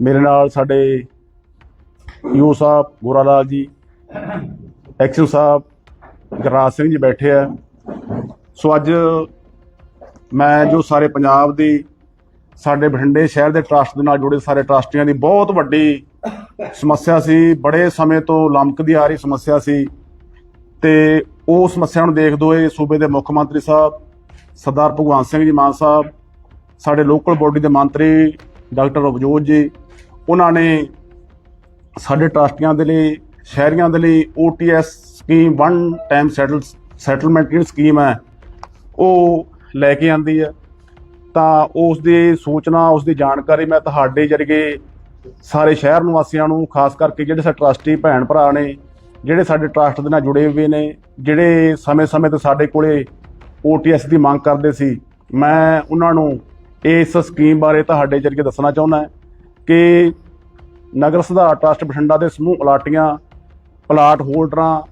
ਮੇਰੇ ਨਾਲ ਸਾਡੇ ਯੂ ਸਾਹਿਬ ਗੋਰਾ ਲਾਲ ਜੀ ਐਕਸ਼ਨ ਸਾਹਿਬ ਗਰਾਜ ਸਿੰਘ ਜੀ ਬੈਠੇ ਆ। ਸੋ ਅੱਜ ਮੈਂ ਜੋ ਸਾਰੇ ਪੰਜਾਬ ਦੀ, ਸਾਡੇ ਬਠਿੰਡੇ ਸ਼ਹਿਰ ਦੇ ਟਰਸਟ ਦੇ ਨਾਲ ਜੁੜੇ ਸਾਰੇ ਟਰਸਟੀਆਂ ਦੀ ਬਹੁਤ ਵੱਡੀ ਸਮੱਸਿਆ ਸੀ। ਬੜੇ ਸਮੇਂ ਤੋਂ ਲੰਮਕਦੀ ਆ ਰਹੀ ਸਮੱਸਿਆ ਸੀ। ਤੇ ਉਹ ਸਮੱਸਿਆ ਨੂੰ ਦੇਖਦੇ ਹੋਏ ਸੂਬੇ ਦੇ ਮੁੱਖ ਮੰਤਰੀ ਸਾਹਿਬ, ਸਰਦਾਰ ਭਗਵੰਤ ਸਿੰਘ ਜੀ ਮਾਨ ਸਾਹਿਬ, ਸਾਡੇ ਲੋਕਲ ਬੋਡੀ ਦੇ ਮੰਤਰੀ ਡਾਕਟਰ ਅਵਜੋਤ ਜੀ ਉਹਨਾਂ ਨੇ ਸਾਡੇ ਟਰਸਟੀਆਂ ਦੇ ਲਈ, ਸ਼ਹਿਰੀਆਂ ਦੇ ਲਈ OTS scheme one time settle settlement ਜਿਹੜੀ ਸਕੀਮ ਹੈ, ਉਹ ਲੈ ਕੇ ਆਂਦੀ ਹੈ। ਤਾਂ ਉਸ ਦੀ ਸੂਚਨਾ, ਉਸ ਦੀ ਜਾਣਕਾਰੀ ਮੈਂ ਤੁਹਾਡੇ ਜਰੀਏ ਸਾਰੇ ਸ਼ਹਿਰ ਨਿਵਾਸੀਆਂ ਨੂੰ, ਖਾਸ ਕਰਕੇ ਜਿਹੜੇ ਸਾਡੇ ਟਰਸਟੀ ਭੈਣ ਭਰਾ ਨੇ, ਜਿਹੜੇ ਸਾਡੇ ਟਰਸਟ ਦੇ ਨਾਲ ਜੁੜੇ ਹੋਏ ਨੇ, ਜਿਹੜੇ ਸਮੇਂ-ਸਮੇਂ ਤੇ ਸਾਡੇ ਕੋਲੇ OTS ਦੀ ਮੰਗ ਕਰਦੇ ਸੀ, ਮੈਂ ਉਹਨਾਂ ਨੂੰ ਇਸ ਸਕੀਮ ਬਾਰੇ ਤੁਹਾਡੇ ਜਰੀਏ ਦੱਸਣਾ ਚਾਹੁੰਦਾ ਕਿ ਨਗਰ ਸੁਧਾਰ ਟਰਸਟ ਬਠਿੰਡਾ ਦੇ ਸਮੂਹ ਅਲਾਟੀਆਂ, ਪਲਾਟ ਹੋਲਡਰਾਂ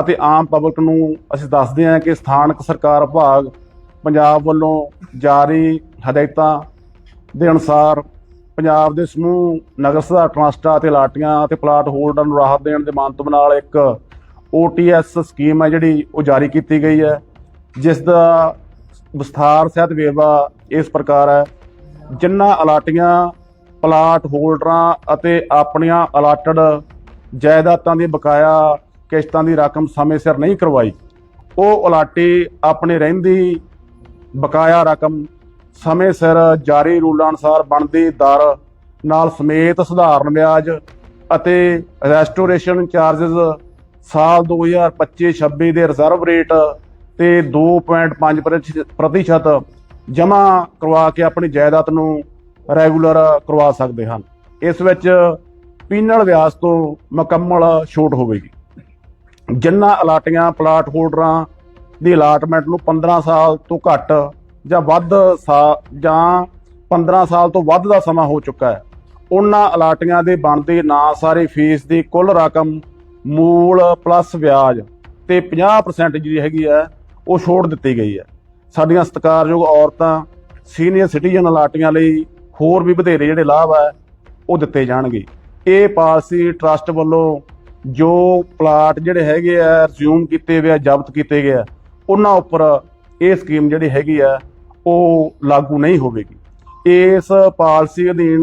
ਅਤੇ ਆਮ ਪਬਲਿਕ ਨੂੰ ਅਸੀਂ ਦੱਸਦੇ ਹਾਂ ਕਿ ਸਥਾਨਕ ਸਰਕਾਰ ਵਿਭਾਗ ਪੰਜਾਬ ਵੱਲੋਂ ਜਾਰੀ ਹਦਾਇਤਾਂ ਦੇ ਅਨੁਸਾਰ ਪੰਜਾਬ ਦੇ ਸਮੂਹ ਨਗਰ ਸੁਧਾਰ ਟਰਸਟਾਂ ਅਤੇ ਅਲਾਟੀਆਂ ਅਤੇ ਪਲਾਟ ਹੋਲਡਰਾਂ ਨੂੰ ਰਾਹਤ ਦੇਣ ਦੇ ਮੰਤਵ ਨਾਲ ਇੱਕ OTS ਸਕੀਮ ਹੈ ਜਿਹੜੀ ਉਹ ਜਾਰੀ ਕੀਤੀ ਗਈ ਹੈ, ਜਿਸ ਦਾ ਵਿਸਥਾਰ ਸਹਿਤ ਵੇਰਵਾ ਇਸ ਪ੍ਰਕਾਰ ਹੈ। ਜਿਨ੍ਹਾਂ ਅਲਾਟੀਆਂ ਪਲਾਟ ਹੋਲਡਰਾਂ ਅਤੇ ਆਪਣੀਆਂ ਅਲਾਟਡ ਜਾਇਦਾਦਾਂ ਦੀ ਬਕਾਇਆ ਕਿਸ਼ਤਾਂ ਦੀ ਰਕਮ ਸਮੇਂ ਸਿਰ ਨਹੀਂ ਕਰਵਾਈ। ਉਹ ਅਲਾਟੀ ਆਪਣੇ ਰਹਿੰਦੀ ਬਕਾਇਆ ਰਕਮ ਸਮੇਂ ਸਿਰ ਜਾਰੀ ਰੂਲਾਂ ਅਨੁਸਾਰ ਬਣਦੀ ਦਰ ਨਾਲ ਸਮੇਤ ਸਧਾਰਨ ਵਿਆਜ ਅਤੇ ਰੈਸਟੋਰੇਸ਼ਨ ਚਾਰजेस ਸਾਲ 2025-26 ਦੇ ਰਿਜ਼ਰਵ ਰੇਟ ਤੇ 2.5 ਪ੍ਰਤੀਸ਼ਤ- ਪ੍ਰਤੀਸ਼ਤ ਜਮ੍ਹਾਂ ਕਰਵਾ ਕੇ ਆਪਣੀ ਜਾਇਦਾਦ ਨੂੰ ਰੈਗੂਲਰ ਕਰਵਾ ਸਕਦੇ ਹਨ। ਇਸ ਵਿੱਚ ਪੀਨਲ ਵਿਆਜ ਤੋਂ ਮੁਕੰਮਲ ਛੋਟ ਹੋਵੇਗੀ। ਜਿਨ੍ਹਾਂ ਅਲਾਟੀਆਂ, ਪਲਾਟ ਹੋਲਡਰਾਂ ਦੀ ਅਲਾਟਮੈਂਟ ਨੂੰ 15 ਸਾਲ ਤੋਂ ਘੱਟ ਜਾਂ ਵੱਧ ਸਾ- ਜਾਂ 15 ਸਾਲ ਤੋਂ ਵੱਧ ਦਾ ਸਮਾਂ ਹੋ ਚੁੱਕਾ ਹੈ, ਉਹਨਾਂ ਅਲਾਟੀਆਂ ਦੇ ਬਣਦੇ ਨਾ ਸਾਰੇ ਫੀਸ ਦੀ ਕੁੱਲ ਰਕਮ ਮੂਲ ਪਲੱਸ ਵਿਆਜ ਤੇ 50% ਜਿਹੜੀ ਹੈਗੀ ਹੈ, ਉਹ ਛੋੜ ਦਿੱਤੀ ਗਈ ਹੈ। ਸਾਡੀਆਂ ਸਤਿਕਾਰਯੋਗ ਔਰਤਾਂ ਸੀਨੀਅਰ ਸਿਟੀਜ਼ਨ ਅਲਾਟੀਆਂ ਲਈ ਹੋਰ ਵੀ ਵਧੇਰੇ ਜਿਹੜੇ ਲਾਭ ਹੈ ਉਹ ਦਿੱਤੇ ਜਾਣਗੇ। ਇਹ ਪਾਲਿਸੀ ਟਰਸਟ ਵੱਲੋਂ ਜੋ ਪਲਾਟ ਜਿਹੜੇ ਹੈਗੇ ਆ ਰਿਜ਼ਿਊਮ ਕੀਤੇ ਹੋਏ ਆ, ਜ਼ਬਤ ਕੀਤੇ ਗਏ ਆ, ਉਹਨਾਂ ਉੱਪਰ ਇਹ ਸਕੀਮ ਜਿਹੜੀ ਹੈਗੀ ਆ, ਉਹ ਲਾਗੂ ਨਹੀਂ ਹੋਵੇਗੀ। ਇਸ ਪਾਲਸੀ ਅਧੀਨ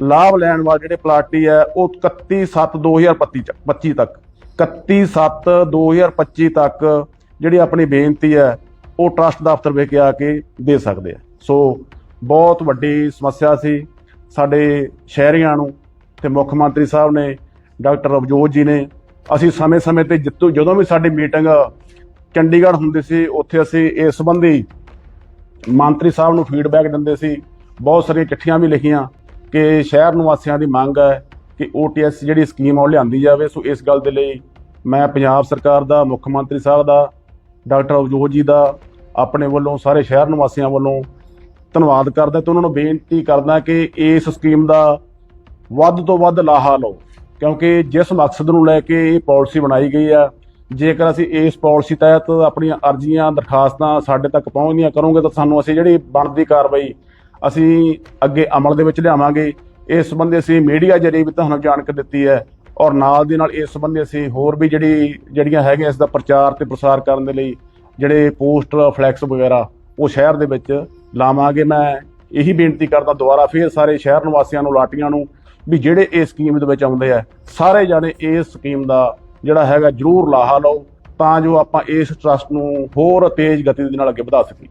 ਲਾਭ ਲੈਣ ਵਾਲੇ ਜਿਹੜੇ ਪਲਾਟੀ ਆ, ਉਹ 31/7/2025 ਚ- 25 ਤੱਕ 31/7/2025 ਤੱਕ ਜਿਹੜੀ ਆਪਣੀ ਬੇਨਤੀ ਹੈ ਉਹ ਟਰਸਟ ਦਫ਼ਤਰ ਵਿਖੇ ਆ ਕੇ ਦੇ ਸਕਦੇ ਆ। ਸੋ ਬਹੁਤ ਵੱਡੀ ਸਮੱਸਿਆ ਸੀ ਸਾਡੇ ਸ਼ਹਿਰੀਆਂ ਨੂੰ ਤੇ ਮੁੱਖ ਮੰਤਰੀ ਸਾਹਿਬ ਨੇ, ਡਾਕਟਰ ਅਵਜੋਤ ਜੀ ਨੇ। ਅਸੀਂ ਸਮੇਂ-ਸਮੇਂ ਤੇ ਜਿੱਤੋਂ, ਜਦੋਂ ਵੀ ਸਾਡੀ ਮੀਟਿੰਗ ਚੰਡੀਗੜ੍ਹ ਹੁੰਦੀ ਸੀ, ਉੱਥੇ ਅਸੀਂ ਇਸ ਸੰਬੰਧੀ ਮੰਤਰੀ ਸਾਹਿਬ ਨੂੰ ਫੀਡਬੈਕ ਦਿੰਦੇ ਸੀ। ਬਹੁਤ ਸਾਰੀਆਂ ਚਿੱਠੀਆਂ ਵੀ ਲਿਖੀਆਂ ਕਿ ਸ਼ਹਿਰ ਨਿਵਾਸੀਆਂ ਦੀ ਮੰਗ ਹੈ ਕਿ OTS ਜਿਹੜੀ ਸਕੀਮ ਉਹ ਲਿਆਂਦੀ ਜਾਵੇ। ਸੋ ਇਸ ਗੱਲ ਦੇ ਲਈ ਮੈਂ ਪੰਜਾਬ ਸਰਕਾਰ ਦਾ, ਮੁੱਖ ਮੰਤਰੀ ਸਾਹਿਬ ਦਾ, ਡਾਕਟਰ ਅਵਜੋਤ ਜੀ ਦਾ, ਆਪਣੇ ਵੱਲੋਂ, ਸਾਰੇ ਸ਼ਹਿਰ ਨਿਵਾਸੀਆਂ ਵੱਲੋਂ ਧੰਨਵਾਦ ਕਰਦਾ ਤੇ ਉਹਨਾਂ ਨੂੰ ਬੇਨਤੀ ਕਰਦਾ ਕਿ ਇਸ ਸਕੀਮ ਦਾ ਵੱਧ ਤੋਂ ਵੱਧ ਲਾਹਾ ਲਓ। ਕਿਉਂਕਿ ਜਿਸ ਮਕਸਦ ਨੂੰ ਲੈ ਕੇ ਇਹ ਪਾਲਿਸੀ ਬਣਾਈ ਗਈ ਆ, ਜੇਕਰ ਅਸੀਂ ਇਸ ਪਾਲਿਸੀ ਤਹਿਤ ਆਪਣੀਆਂ ਅਰਜ਼ੀਆਂ, ਦਰਖਾਸਤਾਂ ਸਾਡੇ ਤੱਕ ਪਹੁੰਚਦੀਆਂ ਕਰੋਗੇ, ਤਾਂ ਸਾਨੂੰ ਅਸੀਂ ਜਿਹੜੀ ਬਣਦੀ ਕਾਰਵਾਈ ਅਸੀਂ ਅੱਗੇ ਅਮਲ ਦੇ ਵਿੱਚ ਲਿਆਵਾਂਗੇ। ਇਸ ਸੰਬੰਧੀ ਅਸੀਂ ਮੀਡੀਆ ਜਰੀਏ ਵੀ ਤੁਹਾਨੂੰ ਜਾਣਕਾਰੀ ਦਿੱਤੀ ਹੈ ਔਰ ਨਾਲ ਦੀ ਨਾਲ ਇਸ ਸੰਬੰਧੀ ਅਸੀਂ ਹੋਰ ਵੀ ਜਿਹੜੀ, ਜਿਹੜੀਆਂ ਹੈਗੀਆਂ ਇਸ ਦਾ ਪ੍ਰਚਾਰ ਤੇ ਪ੍ਰਸਾਰ ਕਰਨ ਦੇ ਲਈ ਜਿਹੜੇ ਪੋਸਟਰ, ਫਲੈਕਸ ਵਗੈਰਾ, ਉਹ ਸ਼ਹਿਰ ਦੇ ਵਿੱਚ ਲਾਵਾਂਗੇ। ਮੈਂ ਇਹੀ ਬੇਨਤੀ ਕਰਦਾ ਦੁਬਾਰਾ ਫੇਰ ਸਾਰੇ ਸ਼ਹਿਰ ਨਿਵਾਸੀਆਂ ਨੂੰ ਲਾਟੀਆਂ ਨੂੰ ਵੀ ਜਿਹੜੇ ਇਸ ਸਕੀਮ ਦੇ ਵਿੱਚ ਆਉਂਦੇ ਆ ਸਾਰੇ ਜਾਣੇ ਇਸ ਸਕੀਮ ਦਾ ਜਿਹੜਾ ਹੈਗਾ ਜਰੂਰ ਲਾਹਾ ਲਓ ਤਾਂ ਜੋ ਆਪਾਂ ਇਸ ਟਰਸਟ ਨੂੰ ਹੋਰ ਤੇਜ਼ ਗਤੀ ਦੇ ਨਾਲ ਅੱਗੇ ਵਧਾ ਸਕੀਏ।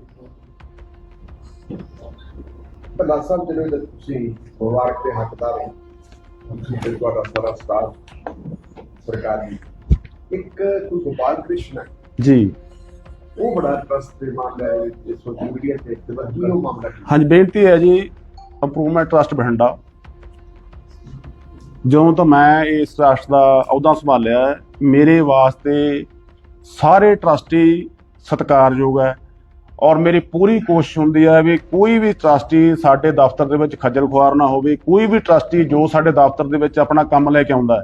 ਪ੍ਰਧਾਨ ਸਾਹਿਬ ਜਿਹੜੇ ਤੁਸੀਂ ਪਰਿਵਾਰਕ ਦੇ ਹੱਕਦਾਰ ਹੋ ਤੁਸੀਂ ਤੁਹਾਡਾ ਸਾਰਾ ਸਟਾਫ ਸਰਕਾਰੀ ਇੱਕ ਕੋਈ ਗੋਪਾਲ ਕ੍ਰਿਸ਼ਨ ਜੀ। ਉਹ ਬੜਾ ਟਰਸਟ ਦੇ ਮਾਮਲੇ ਵਿੱਚ ਸੋਸ਼ਲ ਮੀਡੀਆ ਤੇ ਤੇ ਕੀ ਉਹ ਮਾਮਲਾ ਕੀ ਹਾਂਜੀ, ਬੇਨਤੀ ਹੈ ਜੀ ਇੰਪਰੂਵਮੈਂਟ ਟਰਸਟ ਬਠਿੰਡਾ ਜਦੋਂ ਤੋਂ ਮੈਂ ਇਸ ਟਰਸਟ ਦਾ ਅਹੁਦਾ ਸੰਭਾਲਿਆ ਮੇਰੇ ਵਾਸਤੇ ਸਾਰੇ ਟਰਸਟੀ ਸਤਿਕਾਰਯੋਗ ਹੈ ਔਰ ਮੇਰੀ ਪੂਰੀ ਕੋਸ਼ਿਸ਼ ਹੁੰਦੀ ਹੈ ਵੀ ਕੋਈ ਵੀ ਟਰਸਟੀ ਸਾਡੇ ਦਫ਼ਤਰ ਦੇ ਵਿੱਚ ਖੱਜਲ ਖੁਆਰ ਨਾ ਹੋਵੇ, ਕੋਈ ਵੀ ਟਰਸਟੀ ਜੋ ਸਾਡੇ ਦਫ਼ਤਰ ਦੇ ਵਿੱਚ ਆਪਣਾ ਕੰਮ ਲੈ ਕੇ ਆਉਂਦਾ ਹੈ,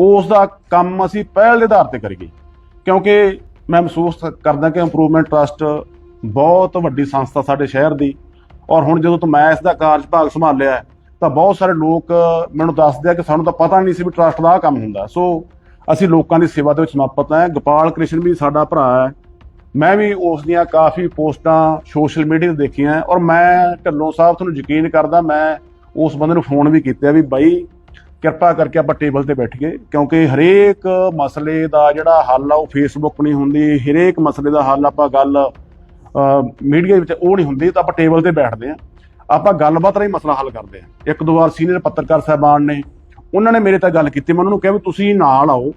ਉਸ ਦਾ ਕੰਮ ਅਸੀਂ ਪਹਿਲ ਦੇ ਆਧਾਰ ਤੇ ਕਰੀਏ। ਕਿਉਂਕਿ ਮੈਂ ਮਹਿਸੂਸ ਕਰਦਾ ਕਿ ਇੰਪਰੂਵਮੈਂਟ ਟਰਸਟ ਬਹੁਤ ਵੱਡੀ ਸੰਸਥਾ ਸਾਡੇ ਸ਼ਹਿਰ ਦੀ। ਔਰ ਹੁਣ ਜਦੋਂ ਤੋਂ ਮੈਂ ਇਸ ਦਾ ਕਾਰਜਭਾਗ ਸੰਭਾਲਿਆ ਤਾਂ ਬਹੁਤ ਸਾਰੇ ਲੋਕ ਮੈਨੂੰ ਦੱਸਦੇ ਆ ਕਿ ਸਾਨੂੰ ਤਾਂ ਪਤਾ ਨਹੀਂ ਸੀ ਵੀ ਟਰਸਟ ਦਾ ਆਹ ਕੰਮ ਹੁੰਦਾ। ਸੋ ਅਸੀਂ ਲੋਕਾਂ ਦੀ ਸੇਵਾ ਦੇ ਵਿੱਚ ਸਮਰਪਿਤ ਹਾਂ। ਗੋਪਾਲ ਕ੍ਰਿਸ਼ਨ ਵੀ ਸਾਡਾ ਭਰਾ ਹੈ। ਮੈਂ ਵੀ ਉਸ ਦੀਆਂ ਕਾਫੀ ਪੋਸਟਾਂ ਸੋਸ਼ਲ ਮੀਡੀਆ ਤੇ ਦੇਖੀਆਂ। ਔਰ ਮੈਂ ਢੱਲੋਂ ਸਾਹਿਬ, ਤੁਹਾਨੂੰ ਯਕੀਨ ਕਰਦਾ, ਮੈਂ ਉਸ ਬੰਦੇ ਨੂੰ ਫੋਨ ਵੀ ਕੀਤਾ ਵੀ ਬਾਈ ਕਿਰਪਾ ਕਰਕੇ ਆਪਾਂ ਟੇਬਲ ਤੇ ਬੈਠੀਏ ਕਿਉਂਕਿ ਹਰੇਕ ਮਸਲੇ ਦਾ ਜਿਹੜਾ ਹੱਲ ਆ ਉਹ ਫੇਸਬੁੱਕ ਨਹੀਂ ਹੁੰਦੀ, ਹਰੇਕ ਮਸਲੇ ਦਾ ਹੱਲ ਆਪਾਂ ਗੱਲ ਮੀਡੀਆ ਵਿੱਚ ਉਹ ਨਹੀਂ ਹੁੰਦੀ, ਤਾਂ ਆਪਾਂ ਟੇਬਲ ਤੇ ਬੈਠਦੇ ਆ ਆਪਾਂ ਗੱਲਬਾਤ ਰਾਹੀਂ ਮਸਲਾ ਹੱਲ ਕਰਦੇ ਆ ਇੱਕ ਦੋ ਵਾਰ ਸੀਨੀਅਰ ਪੱਤਰਕਾਰ ਸਾਹਿਬਾਨ ਨੇ, ਉਹਨਾਂ ਨੇ ਮੇਰੇ ਤਾਂ ਗੱਲ ਕੀਤੀ, ਮੈਂ ਉਹਨਾਂ ਨੂੰ ਕਿਹਾ ਵੀ ਤੁਸੀਂ ਨਾਲ ਆਓ,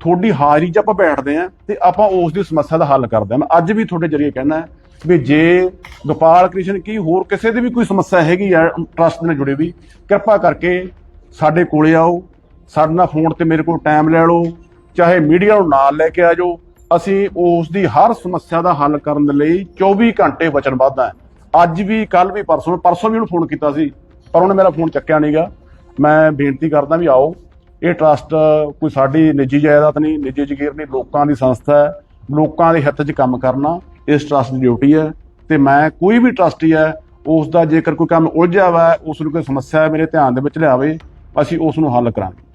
ਤੁਹਾਡੀ ਹਾਜ਼ਰੀ 'ਚ ਆਪਾਂ ਬੈਠਦੇ ਆ ਤੇ ਆਪਾਂ ਉਸ ਦੀ ਸਮੱਸਿਆ ਦਾ ਹੱਲ ਕਰਦੇ ਆ ਮੈਂ ਅੱਜ ਵੀ ਤੁਹਾਡੇ ਜਰੀਏ ਕਹਿਣਾ ਵੀ ਜੇ ਗੋਪਾਲ ਕ੍ਰਿਸ਼ਨ ਕੀ ਹੋਰ ਕਿਸੇ ਦੀ ਵੀ ਕੋਈ ਸਮੱਸਿਆ ਹੈਗੀ ਆ ਟਰਸਟ ਨਾਲ ਜੁੜੇ ਵੀ, ਕਿਰਪਾ ਕਰਕੇ ਸਾਡੇ ਕੋਲੇ ਆਓ, ਸਾਡੇ ਨਾਲ ਫੋਨ ਤੇ ਮੇਰੇ ਕੋਲ ਟਾਈਮ ਲੈ ਲਓ, ਚਾਹੇ ਮੀਡੀਆ ਨੂੰ ਨਾਲ ਲੈ ਕੇ ਆ ਜਾਓ, ਅਸੀਂ ਉਸ ਦੀ ਹਰ ਸਮੱਸਿਆ ਦਾ ਹੱਲ ਕਰਨ ਲਈ 24 ਘੰਟੇ ਵਚਨਬੱਧ ਹਾਂ। ਅੱਜ ਵੀ ਕੱਲ ਵੀ, ਪਰਸੋਂ ਪਰਸੋਂ ਵੀ ਉਹਨੂੰ ਫੋਨ ਕੀਤਾ ਸੀ, ਪਰ ਉਹਨੇ ਮੇਰਾ ਫੋਨ ਚੱਕਿਆ ਨਹੀਂਗਾ ਮੈਂ ਬੇਨਤੀ ਕਰਦਾ ਵੀ ਆਓ, ਇਹ ਟਰਸਟ ਕੋਈ ਸਾਡੀ ਨਿੱਜੀ ਜਾਇਦਾਦ ਨਹੀਂ, ਨਿੱਜੀ ਜ਼ਗੀਰ ਨਹੀਂ, ਲੋਕਾਂ ਦੀ ਸੰਸਥਾ ਹੈ, ਲੋਕਾਂ ਦੇ ਹਿੱਤ 'ਚ ਕੰਮ ਕਰਨਾ, ਇਸ ਟਰਸਟ ਦੀ ਡਿਊਟੀ ਹੈ। ਤੇ ਮੈਂ ਕੋਈ ਵੀ ਟਰਸਟੀ ਹੈ ਉਸ ਦਾ ਜੇਕਰ ਕੋਈ ਕੰਮ ਉਲਝਿਆ ਵਾ ਉਸ ਨੂੰ ਕੋਈ ਸਮੱਸਿਆ ਮੇਰੇ ਧਿਆਨ ਦੇ ਵਿੱਚ ਲਿਆਵੇ ਅਸੀਂ ਉਸ ਨੂੰ ਹੱਲ ਕਰਾਂਗੇ।